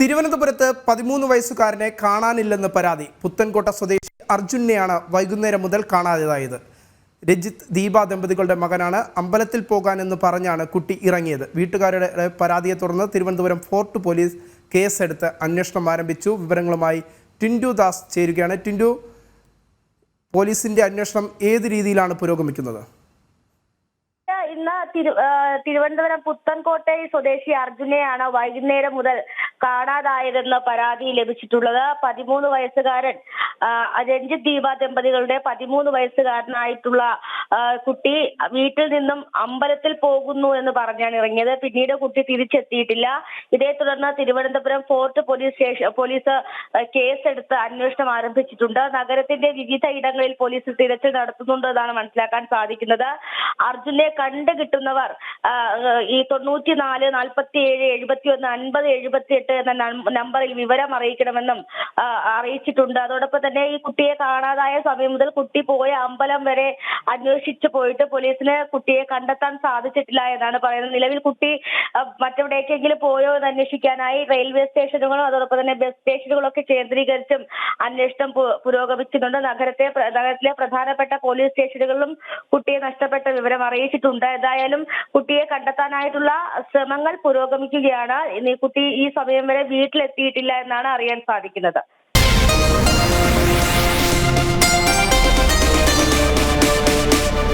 തിരുവനന്തപുരത്ത് പതിമൂന്ന് വയസ്സുകാരനെ കാണാനില്ലെന്ന് പരാതി. പുത്തൻകോട്ട സ്വദേശി അർജുനെയാണ് വൈകുന്നേരം മുതൽ കാണാതായത്. രജിത് ദീപ ദമ്പതികളുടെ മകനാണ്. അമ്പലത്തിൽ പോകാനെന്ന് പറഞ്ഞാണ് കുട്ടി ഇറങ്ങിയത്. വീട്ടുകാരുടെ പരാതിയെ തുടർന്ന് തിരുവനന്തപുരം ഫോർട്ട് പോലീസ് കേസെടുത്ത് അന്വേഷണം ആരംഭിച്ചു. വിവരങ്ങളുമായി ടിൻഡു ദാസ് ചേരുകയാണ്. ടിൻഡു പോലീസിന്റെ അന്വേഷണം ഏത് രീതിയിലാണ് പുരോഗമിക്കുന്നത്? ഇന്ന് തിരു തിരുവനന്തപുരം പുത്തൻകോട്ടൈ സ്വദേശി അർജുനെയാണ് വൈകുന്നേരം മുതൽ കാണാതായതെന്ന് പരാതി ലഭിച്ചിട്ടുള്ളത് പതിമൂന്ന് വയസ്സുകാരൻ രഞ്ജിത് ദീപ ദമ്പതികളുടെ പതിമൂന്ന് വയസ്സുകാരനായിട്ടുള്ള കുട്ടി വീട്ടിൽ നിന്നും അമ്പലത്തിൽ പോകുന്നു എന്ന് പറഞ്ഞാണ് ഇറങ്ങിയത്. പിന്നീട് കുട്ടി തിരിച്ചെത്തിയിട്ടില്ല. ഇതേ തുടർന്ന് Thiruvananthapuram fort police station police കേസെടുത്ത് അന്വേഷണം ആരംഭിച്ചിട്ടുണ്ട്. നഗരത്തിന്റെ വിവിധ ഇടങ്ങളിൽ പോലീസ് തിരച്ചിൽ നടത്തുന്നുണ്ട് എന്നാണ് മനസ്സിലാക്കാൻ സാധിക്കുന്നത്. അർജുനെ കണ്ടു കിട്ടുന്നവർ ആ, തൊണ്ണൂറ്റി നാല് നാൽപ്പത്തി ഏഴ് എഴുപത്തി ഒന്ന് അൻപത് എഴുപത്തി എട്ട് എന്ന നമ്പറിൽ വിവരം അറിയിക്കണമെന്നും അറിയിച്ചിട്ടുണ്ട്. അതോടൊപ്പം തന്നെ ഈ കുട്ടിയെ കാണാതായ സമയം മുതൽ കുട്ടി പോയ അമ്പലം വരെ അന്വേഷിച്ചു പോയിട്ട് പോലീസിന് കുട്ടിയെ കണ്ടെത്താൻ സാധിച്ചിട്ടില്ല എന്നാണ് പറയുന്നത്. നിലവിൽ കുട്ടി മറ്റെവിടേക്കെങ്കിലും പോയോ എന്ന് അന്വേഷിക്കാനായി റെയിൽവേ സ്റ്റേഷനുകളും അതോടൊപ്പം തന്നെ ബസ് സ്റ്റേഷനുകളൊക്കെ കേന്ദ്രീകരിച്ചും അന്വേഷണം പുരോഗമിച്ചിട്ടുണ്ട്. നഗരത്തെ നഗരത്തിലെ പ്രധാനപ്പെട്ട പോലീസ് സ്റ്റേഷനുകളിലും കുട്ടിയെ നഷ്ടപ്പെട്ട വിവരം അറിയിച്ചിട്ടുണ്ട്. ഏതായാലും കുട്ടിയെ കണ്ടെത്താനായിട്ടുള്ള ശ്രമങ്ങൾ പുരോഗമിക്കുകയാണ്. കുട്ടി ഈ സമയം വരെ വീട്ടിലെത്തിയിട്ടില്ല എന്നാണ് അറിയാൻ സാധിക്കുന്നത്.